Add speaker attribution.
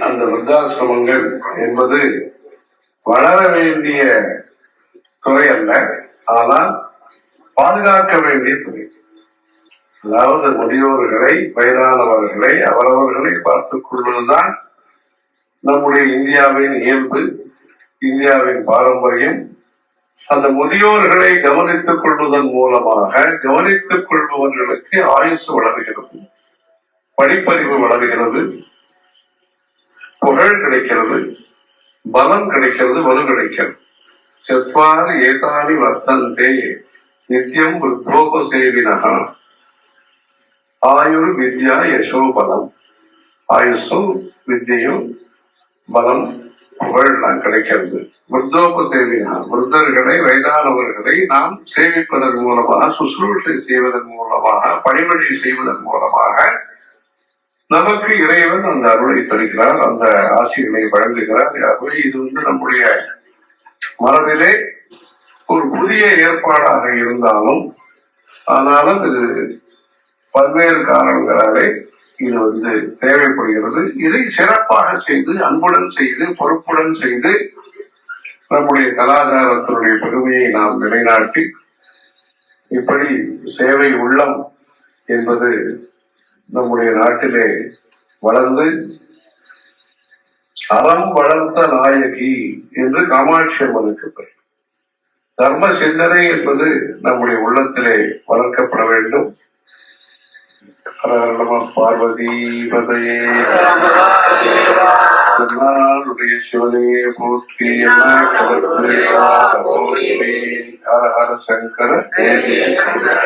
Speaker 1: அந்த விருத்தாசிரமங்கள் என்பது வளர வேண்டிய துறை அல்ல ஆனால் பாதுகாக்க வேண்டிய துறை. அதாவது முதியோர்களை வயதானவர்களை அவரவர்களை பார்த்துக் கொள்வதுதான் நம்முடைய இந்தியாவின் இயல்பு இந்தியாவின் பாரம்பரியம். அந்த முதியோர்களை கவனித்துக் கொள்வதன் மூலமாக கவனித்துக் கொள்பவர்களுக்கு ஆயுசு வளர்கிறது படிப்பறிவு வளர்கிறது புகழ் கிடைக்கிறது பலம் கிடைக்கிறது வலு கிடைக்கிறது. செத்வாறு ஏதானி வர்த்தந்தே நித்தியம் விருத்தோபசேவினகா ஆயுர் வித்யா யசோ பலம். ஆயுஷும் வித்தியும் பலம் புகழ்லாம் கிடைக்கிறது. விருத்தோபசேவினா விருத்தர்களை வயதானவர்களை நாம் சேமிப்பதன் மூலமாக சுசுரூஷை செய்வதன் மூலமாக பணிவழி செய்வதன் மூலமாக நமக்கு இறைவன் அந்த அருளை தருகிறார் அந்த ஆசிரியர்களை வழங்குகிறார். ஆகவே இது வந்து நம்முடைய மரபிலே ஒரு புதிய ஏற்பாடாக இருந்தாலும் ஆனாலும் இது பல்வேறு காரணங்களாலே இது வந்து தேவைப்படுகிறது. இதை சிறப்பாக செய்து அன்புடன் செய்து பொறுப்புடன் செய்து நம்முடைய கலாச்சாரத்தினுடைய பெருமையை நாம் நிலைநாட்டி இப்படி சேவை உள்ளம் என்பது நம்முடைய நாட்டிலே வளர்ந்து அறம் வளர்த்த நாயகி என்று காமாட்சி அம்மனுக்கு பெயர். தர்ம சிந்தனை என்பது நம்முடைய உள்ளத்திலே வளர்க்கப்பட வேண்டும். பார்வதி பதையே திருநாளுடைய சிவனையே போற்றி ஹர ஹர ஜெய சங்கர.